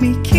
ไม่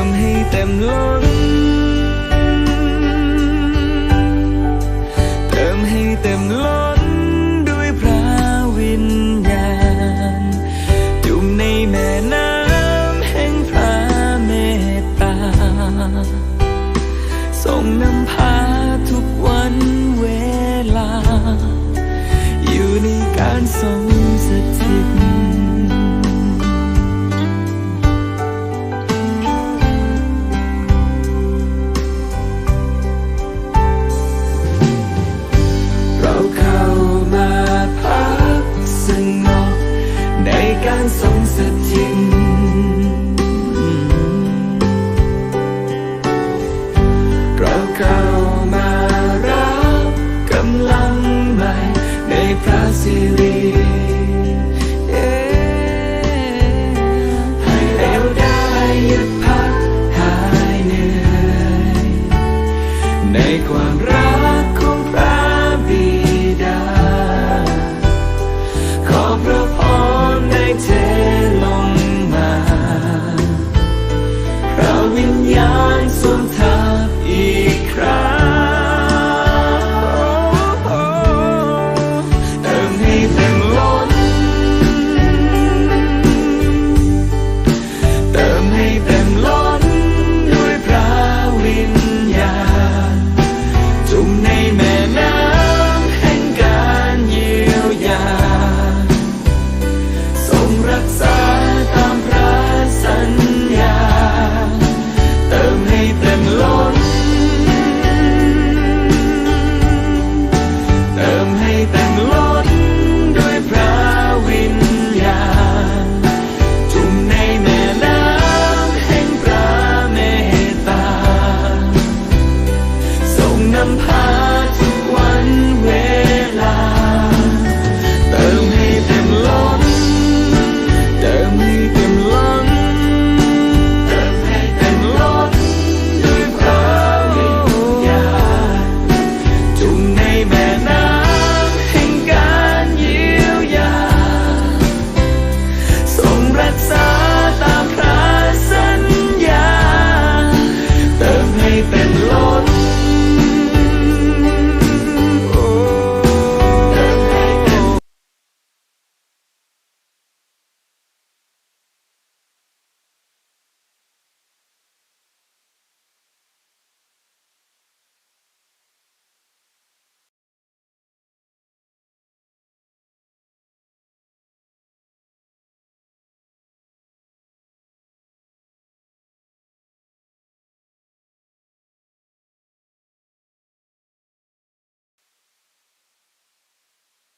เติมใ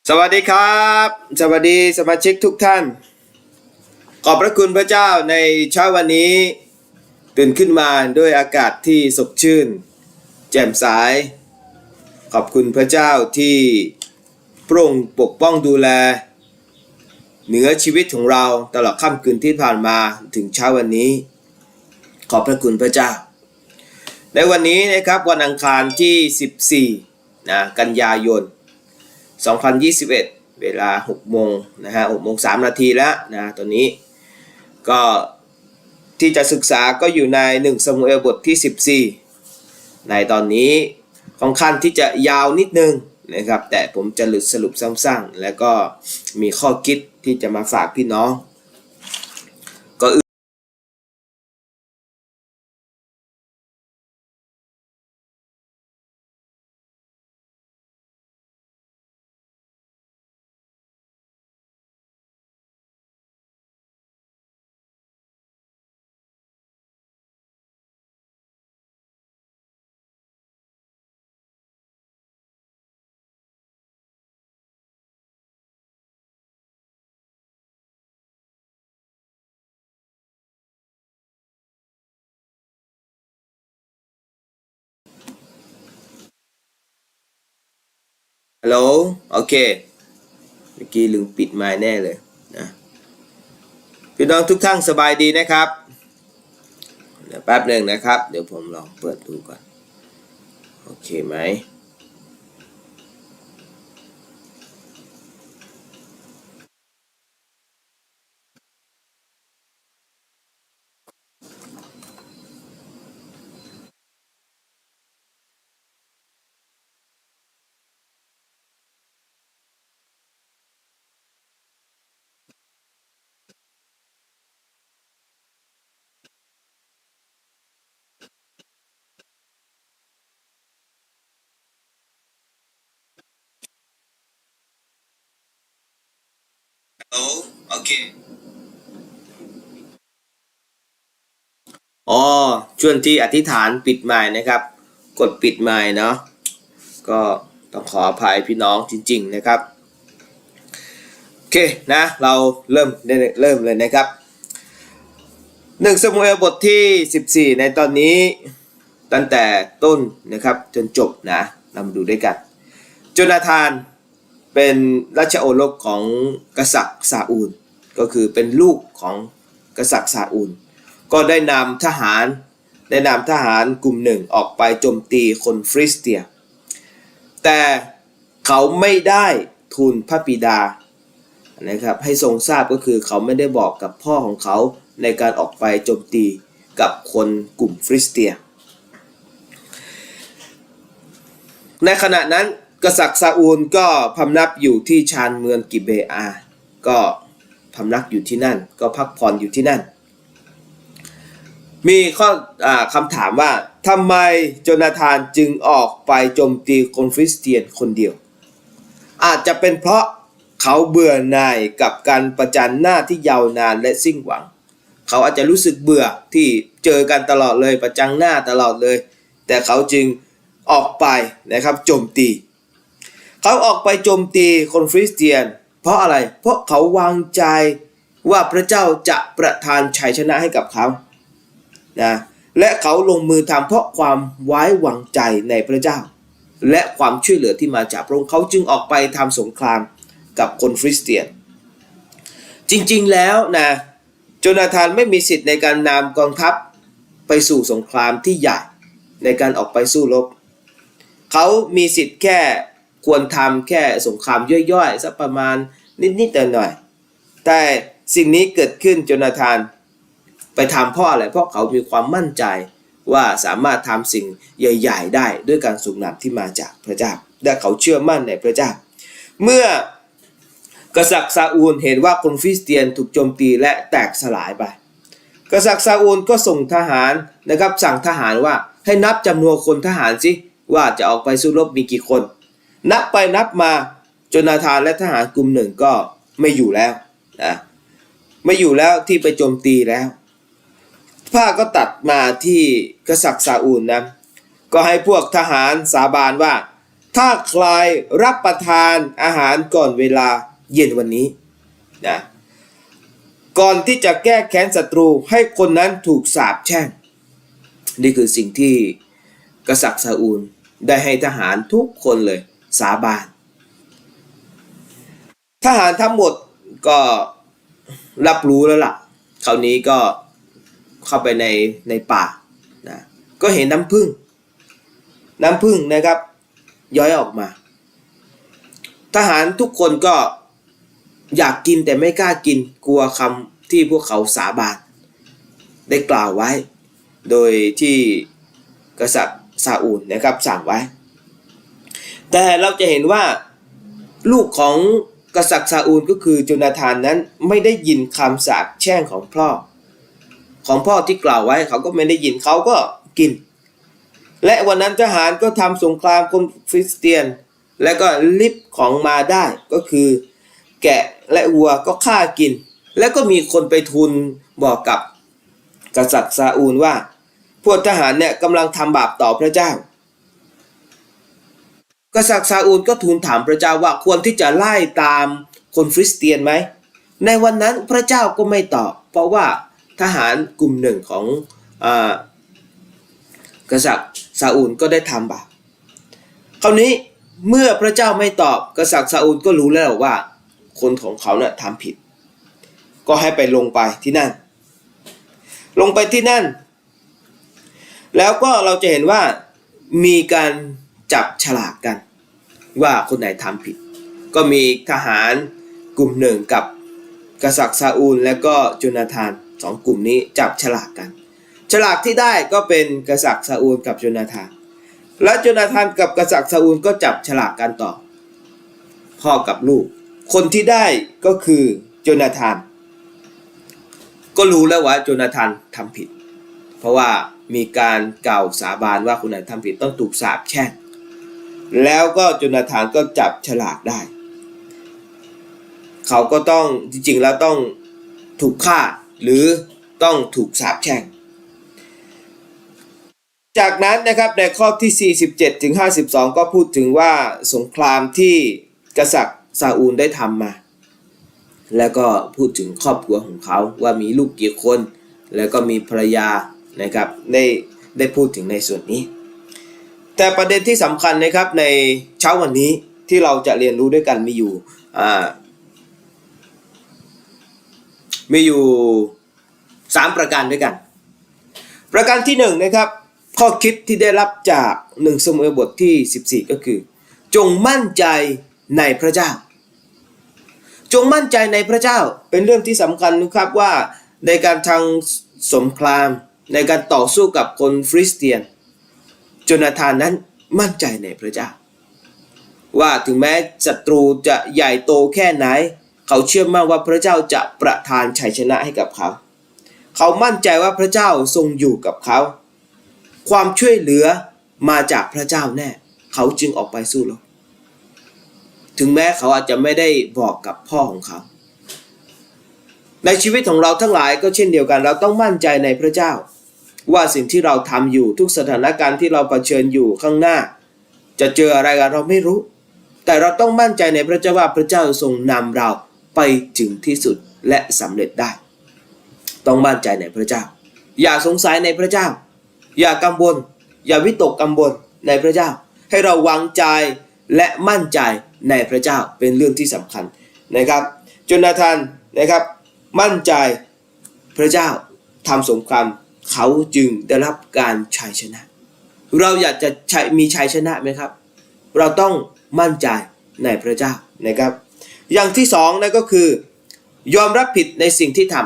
สวัสดีครับ สวัสดีสมาชิกทุกท่าน ขอบพระคุณพระเจ้าในเช้าวันนี้ ตื่นขึ้นมาด้วยอากาศที่สดชื่น แจ่มใสขอบคุณพระเจ้าที่พระองค์ปกป้องดูแล เหนือชีวิตของเราตลอดค่ำคืนที่ผ่านมาถึงเช้าวันนี้ ขอบพระคุณพระเจ้า ในวันนี้นะครับวันอังคารที่ 14นะกันยายน 2021 เวลา6โมงนะฮะ6โมง3นาทีแล้วนะตอนนี้ก็ที่จะศึกษาก็อยู่ใน1สมุเอลบทที่ 14 ในตอนนี้ค่อนข้างที่จะยาวนิดนึงนะครับแต่ผมจะหลุดสรุปสั้นๆ แล้วก็มีข้อคิดที่จะมาฝากพี่น้อง ฮัลโหลโอเคเมื่อกี้ลืมปิดไมค์แน่เลยนะพี่น้องทุกท่านสบายดีนะครับ เดี๋ยวแป๊บหนึ่งนะครับ เดี๋ยวผมลองเปิดดูก่อน โอเคไหม อ้โอเคอ๋อช่วงที่อธิษฐานปิดไม้นะครับ กดปิดไม้เนาะก็ต้องขออภัยพี่น้องจริง ๆนะครับโอเคนะเราเริ่มเริ่มเลยนะครับหนึ่งสมุเอลบทที่ 14 ในตอนนี้ตั้งแต่ต้นนะครับจนจบนะเรามาดูด้วยกันจนาธาน เป็นราชโอรสของกษัตริย์ซาอูล ก็คือเป็นลูกของกษัตริย์ซาอูล ก็ได้นำทหารได้นำทหารกลุ่มหนึ่งออกไปโจมตีคนฟริสเตีย แต่เขาไม่ได้ทูลพระบิดานะครับให้ทรงทราบก็คือเขาไม่ได้บอกกับพ่อของเขาในการออกไปโจมตีกับคนกลุ่มฟริสเตีย ในขณะนั้น กษัตริย์ซาอูลก็พำนักอยู่ที่ชานเมืองกิเบอา ก็พำนักอยู่ที่นั่น ก็พักผ่อนอยู่ที่นั่น มีข้ออคำถามว่าทำไมโจนาธานจึงออกไปโจมตีคนฟริสเตียนคนเดียว อาจจะเป็นเพราะเขาเบื่อหน่ายกับการประจันหน้าที่ยาวนานและสิ้นหวัง เขาอาจจะรู้สึกเบื่อที่เจอกันตลอดเลยประจังหน้าตลอดเลย แต่เขาจึงออกไปนะครับโจมตี เขาออกไปโจมตีคนฟริสเตียน เพราะอะไร เพราะเขาวางใจว่าพระเจ้าจะประทานชัยชนะให้กับเขานะและเขาลงมือทำเพราะความไว้วางใจในพระเจ้า และความช่วยเหลือที่มาจากพระองค์เขาจึงออกไปทำสงครามกับคนฟริสเตียน จริงๆแล้วนะโจนาธานไม่มีสิทธิ์ในการนำกองทัพไปสู่สงครามที่ใหญ่ในการออกไปสู้รบเขามีสิทธิ์แค่ ควรทำแค่สงครามย่อยๆสักประมาณนิดๆหน่อยๆแต่สิ่งนี้เกิดขึ้นโจนาธานไปทำเพราะอะไรเพราะเขามีความมั่นใจว่าสามารถทำสิ่งใหญ่ ๆ ได้ด้วยการสูงนำที่มาจากพระเจ้าและเขาเชื่อมั่นในพระเจ้า เมื่อกษัตริย์ซาอูลเห็นว่าคนฟิสเตียนถูกโจมตีและแตกสลายไป กษัตริย์ซาอูลก็ส่งทหารนะครับสั่งทหารว่าให้นับจำนวนคนทหารสิว่าจะออกไปสู้รบมีกี่คน นับไปนับมาจนาธานและทหารกลุ่มหนึ่งก็ไม่อยู่แล้วนะไม่อยู่แล้วที่ไปโจมตีแล้วผ้าก็ตัดมาที่กษัตริย์ซาอูลนะก็ให้พวกทหารสาบานว่า ถ้าใครรับประทานอาหารก่อนเวลาเย็นวันนี้นะก่อนที่จะแก้แค้นศัตรูให้คนนั้นถูกสาปแช่ง นี่คือสิ่งที่กษัตริย์ซาอูลได้ให้ทหารทุกคนเลย สาบานทหารทั้งหมดก็รับรู้แล้วล่ะ คราวนี้ก็เข้าไปในในป่านะก็เห็นน้ำผึ้งน้ำผึ้งนะครับ ย้อยออกมา ทหารทุกคนก็อยากกินแต่ไม่กล้ากินกลัวคำที่พวกเขาสาบานได้กล่าวไว้ โดยที่กษัตริย์ซาอูลนะครับสั่งไว้ แต่เราจะเห็นว่าลูกของกษัตริย์ซาอูลก็คือโจนาธานนั้นไม่ได้ยินคำสาปแช่งของพ่อ ของพ่อที่กล่าวไว้เขาก็ไม่ได้ยินเขาก็กิน และวันนั้นทหารก็ทำสงครามคนฟิสเตียน และก็ลิบของมาได้ก็คือ แกะและวัวก็ฆ่ากิน แล้วก็มีคนไปทูลบอกกับกษัตริย์ซาอูลว่า พวกทหารเนี่ยกำลังทำบาปต่อพระเจ้า กษัตริย์ซาอูลก็ทูลถามพระเจ้าว่าควรที่จะไล่ตามคนฟริสเตียนไหม ในวันนั้นพระเจ้าก็ไม่ตอบ เพราะว่าทหารกลุ่มหนึ่งของอกษัตริย์ซาอูลก็ได้ทำบาปคราวนี้เมื่อพระเจ้าไม่ตอบกษัตริย์ซาอูลก็รู้แล้วว่า คนของเขาเนี่ยทำผิด ก็ให้ไปลงไปที่นั่น ลงไปที่นั่น แล้วก็เราจะเห็นว่ามีการ จับฉลากกัน ว่าคนไหนทำผิด ก็มีทหารกลุ่มหนึ่งกับกษัตริย์ซาอูลและก็โจนาธานสองกลุ่มนี้จับฉลากกัน ฉลากที่ได้ก็เป็นกษัตริย์ซาอูลกับโจนาธาน และโจนาธานกับกษัตริย์ซาอูลก็จับฉลากกันต่อ พ่อกับลูก คนที่ได้ก็คือโจนาธาน ก็รู้แล้วว่าโจนาธานทำผิด เพราะว่ามีการกล่าวสาบานว่าคนไหนทำผิดต้องถูกสาปแช่ง แล้วก็โจนาธานก็จับฉลากได้ เขาก็ต้องจริงๆแล้วต้องถูกฆ่าหรือต้องถูกสาปแช่ง จากนั้นนะครับในข้อที่ 47 ถึง 52 ก็พูดถึงว่าสงครามที่กษัตริย์ซาอูลได้ทำมา แล้วก็พูดถึงครอบครัวของเขาว่ามีลูกกี่คน แล้วก็มีภรรยานะครับได้ได้พูดถึงในส่วนนี้ แต่ประเด็นที่สำคัญนะครับในเช้าวันนี้ที่เราจะเรียนรู้ด้วยกันมีอยู่มีอยู่ 3 ประการด้วยกัน ประการที่1นะครับข้อคิดที่ได้รับจาก1สมุเอลบทที่ 14 ก็คือ จงมั่นใจในพระเจ้า จงมั่นใจในพระเจ้าเป็นเรื่องที่สำคัญนะครับว่าในการทางสงครามในการต่อสู้กับคนฟริสเตียน จนาธานนั้นมั่นใจในพระเจ้า ว่าถึงแม้ศัตรูจะใหญ่โตแค่ไหน เขาเชื่อมั่นว่าพระเจ้าจะประทานชัยชนะให้กับเขา เขามั่นใจว่าพระเจ้าทรงอยู่กับเขา ความช่วยเหลือมาจากพระเจ้าแน่ เขาจึงออกไปสู้รบถึงแม้เขาอาจจะไม่ได้บอกกับพ่อของเขา ในชีวิตของเราทั้งหลายก็เช่นเดียวกัน เราต้องมั่นใจในพระเจ้า ว่าสิ่งที่เราทำอยู่ทุกสถานการณ์ที่เราเผชิญอยู่ข้างหน้า จะเจออะไรกันเราไม่รู้ แต่เราต้องมั่นใจในพระเจ้าว่าพระเจ้าทรงนำเราไปถึงที่สุดและสำเร็จได้ ต้องมั่นใจในพระเจ้า อย่าสงสัยในพระเจ้า อย่ากังวล อย่าวิตกกังวลในพระเจ้า ให้เราวางใจและมั่นใจในพระเจ้าเป็นเรื่องที่สำคัญนะครับจนาธานนะครับมั่นใจพระเจ้าทำสงคราม เขาจึงได้รับการชัยชนะ เราอยากจะมีชัยชนะไหมครับ เราต้องมั่นใจในพระเจ้านะครับ อย่างที่สองนั่นก็คือยอมรับผิดในสิ่งที่ท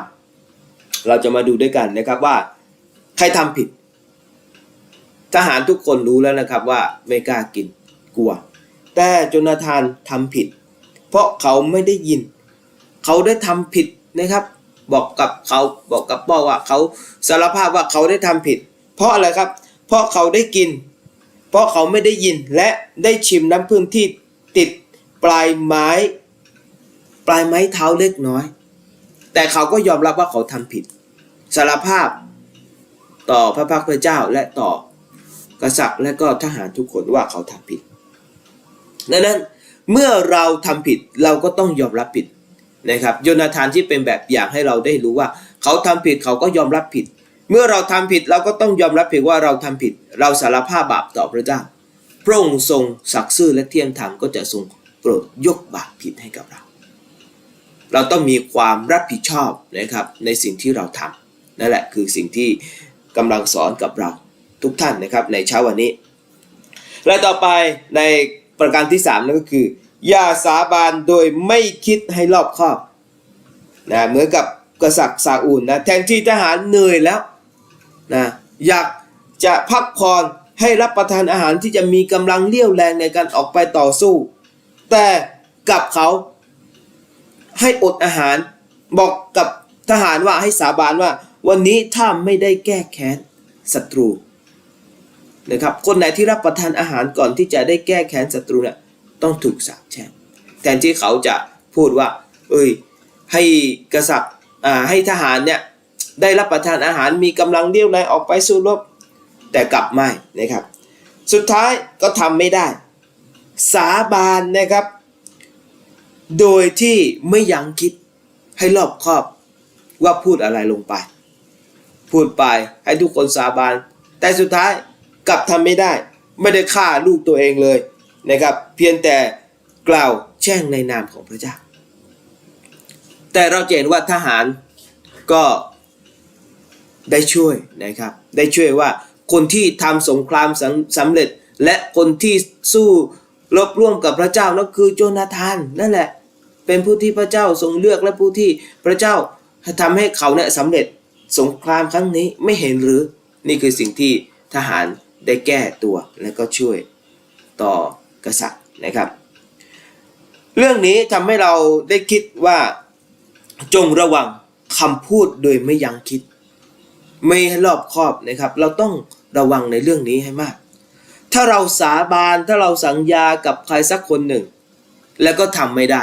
ำเราจะมาดูด้วยกันนะครับว่าใครทำผิด ทหารทุกคนรู้แล้วนะครับว่าไม่กล้ากินกลัว แต่โจนาธานทำผิด เพราะเขาไม่ได้ยิน เขาได้ทำผิดนะครับ บอกกับเขาบอกกับพ่อว่าเขาสารภาพว่าเขาได้ทำผิด เพราะอะไรครับ เพราะเขาได้กิน เพราะเขาไม่ได้ยินและได้ชิมน้ำผึ้งที่ติดปลายไม้ ปลายไม้เท้าเล็กน้อย แต่เขาก็ยอมรับว่าเขาทำผิด สารภาพต่อพระพักตร์พระเจ้าและต่อกษัตริย์และก็ทหารทุกคนว่าเขาทำผิดดังนั้นเมื่อเราทำผิดเราก็ต้องยอมรับผิด นะครับโยนาธานที่เป็นแบบอย่างให้เราได้รู้ว่า เขาทำผิดเขาก็ยอมรับผิด เมื่อเราทำผิดเราก็ต้องยอมรับผิดว่าเราทำผิด เราสารภาพบาปต่อพระเจ้าพระองค์ทรงศักดิ์ซื่อและเที่ยงธรรมก็จะทรงโปรดยกบาปผิดให้กับเรา เราต้องมีความรับผิดชอบนะครับในสิ่งที่เราทำนั่นแหละคือสิ่งที่กำลังสอนกับเราทุกท่านนะครับในเช้าวันนี้ และต่อไปในประการที่3นั่นก็คือ อย่าสาบานโดยไม่คิดให้รอบคอบนะเหมือนกับกษัตริย์ซาอูลนะแทนที่ทหารเหนื่อยแล้วนะอยากจะพักผ่อนให้รับประทานอาหารที่จะมีกำลังเลี้ยวแรงในการออกไปต่อสู้ แต่กับเขาให้อดอาหารบอกกับทหารว่าให้สาบานว่า วันนี้ถ้าไม่ได้แก้แค้นศัตรูนะครับคนไหนที่รับประทานอาหารก่อนที่จะได้แก้แค้นศัตรูเนี่ย ต้องถูกสาปแช่งแทนที่เขาจะพูดว่า เอ้ย ให้กษัตริย์อ่าให้ทหารเนี่ยได้รับประทานอาหารมีกำลังเลี้ยวแรงออกไปสู้รบแต่กลับไม่นะครับ สุดท้ายก็ทำไม่ได้ สาบานนะครับ โดยที่ไม่ยังคิดให้รอบคอบว่าพูดอะไรลงไป พูดไปให้ทุกคนสาบาน แต่สุดท้ายกลับทำไม่ได้ ไม่ได้ฆ่าลูกตัวเองเลย นะครับ เพียงแต่กล่าวแช่งในนามของพระเจ้า แต่เราเห็นว่าทหารก็ได้ช่วยนะครับ ได้ช่วยว่าคนที่ทำสงครามสสำเร็จและคนที่สู้รบร่วมกับพระเจ้านั่นคือโจนาธานนั่นแหละ เป็นผู้ที่พระเจ้าทรงเลือกและผู้ที่พระเจ้าทำให้เขาเนี่ยสำเร็จสงครามครั้งนี้ไม่เห็นหรือนี่คือสิ่งที่ทหารได้แก้ตัวและก็ช่วยต่อ กษัตริย์นะครับ เรื่องนี้ทำให้เราได้คิดว่าจงระวังคำพูดโดยไม่ยั้งคิด ไม่ให้รอบคอบนะครับ เราต้องระวังในเรื่องนี้ให้มาก ถ้าเราสาบานถ้าเราสัญญากับใครสักคนหนึ่ง แล้วก็ทำไม่ได้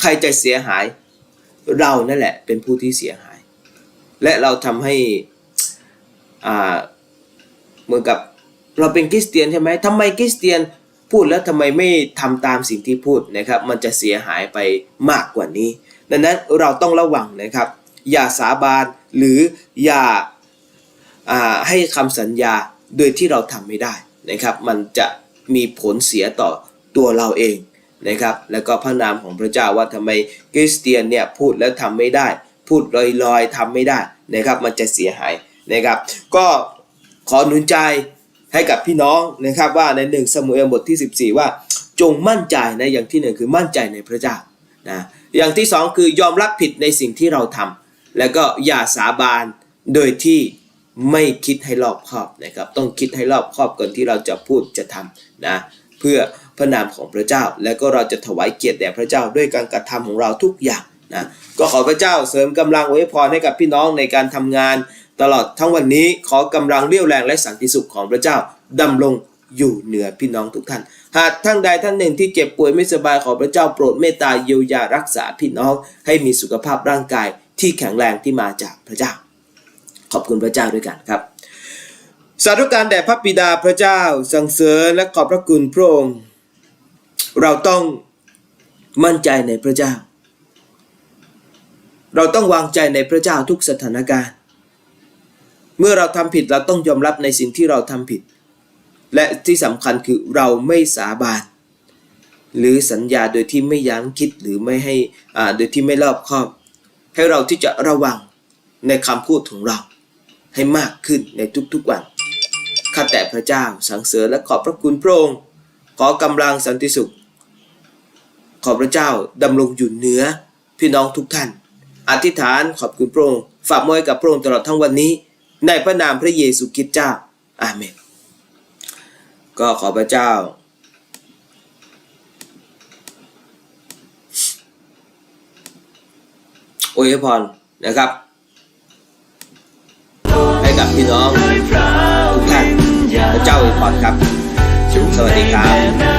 ใครจะเสียหาย เรานั่นแหละเป็นผู้ที่เสียหาย และเราทำให้อ่าเหมือนกับเราเป็นคริสเตียนใช่ไหมทำไมคริสเตียน พูดแล้วทำไมไม่ทำตามสิ่งที่พูดนะครับ มันจะเสียหายไปมากกว่านี้ ดังนั้นเราต้องระวังนะครับ อย่าสาบานหรืออย่าาให้คำสัญญาโดยที่เราทำไม่ได้นะครับ มันจะมีผลเสียต่อตัวเราเองนะครับ แล้วก็พระนามของพระเจ้าว่าทำไมคริสเตียนเนี่ยพูดแล้วทำไม่ได้ พูดลอยๆทำไม่ได้นะครับ มันจะเสียหายนะครับ ก็ขอหนุนใจ ให้กับพี่น้องนะครับว่าในหนึ่งสมุเอลบทที่ 14 ว่าจงมั่นใจนะอย่างที่หนึ่งคือมั่นใจในพระเจ้านะอย่างที่สองคือยอมรับผิดในสิ่งที่เราทำแล้วก็อย่าสาบานโดยที่ไม่คิดให้รอบคอบนะครับต้องคิดให้รอบคอบก่อนที่เราจะพูดจะทำนะเพื่อพระนามของพระเจ้า แล้วก็เราจะถวายเกียรติแด่พระเจ้าด้วยการกระทำของเราทุกอย่างนะก็ขอพระเจ้าเสริมกำลังไว้พรให้กับพี่น้องในการทำงาน ตลอดทั้งวันนี้ขอกำลังเรี่ยวแรงและสันติสุขของพระเจ้าดำรงอยู่เหนือพี่น้องทุกท่าน หากท่านใดท่านหนึ่งที่เจ็บป่วยไม่สบายขอพระเจ้าโปรดเมตตาเยียวยารักษาพี่น้อง ให้มีสุขภาพร่างกายที่แข็งแรงที่มาจากพระเจ้า ขอบคุณพระเจ้าด้วยกันครับ สาธุการแด่พระบิดาพระเจ้าสังเสริญและขอบพระคุณพระองค์ เราต้องมั่นใจในพระเจ้า เราต้องวางใจในพระเจ้าทุกสถานการณ์ เมื่อเราทำผิดเราต้องยอมรับในสิ่งที่เราทำผิด และที่สำคัญคือเราไม่สาบานหรือสัญญาโดยที่ไม่ยั้งคิดหรือไม่ให้อ่าโดยที่ไม่รอบคอบ ให้เราที่จะระวังในคำพูดของเราให้มากขึ้นในทุกๆวันข้าแต่พระเจ้าสังเสริญและขอบพระคุณพระองค์ขอกำลังสันติสุข ขอพระเจ้าดำรงอยู่เหนือพี่น้องทุกท่าน อธิษฐานขอบคุณพระองค์ฝากมวยกับพระองค์ตลอดทั้งวันนี้ ในพระนามพระเยซูคริสต์เจ้า อาเมน ก็ขอพระเจ้า อวยพรนะครับ ให้กับพี่น้องทุกท่านพระเจ้าอวยพรครับ สวัสดีครับ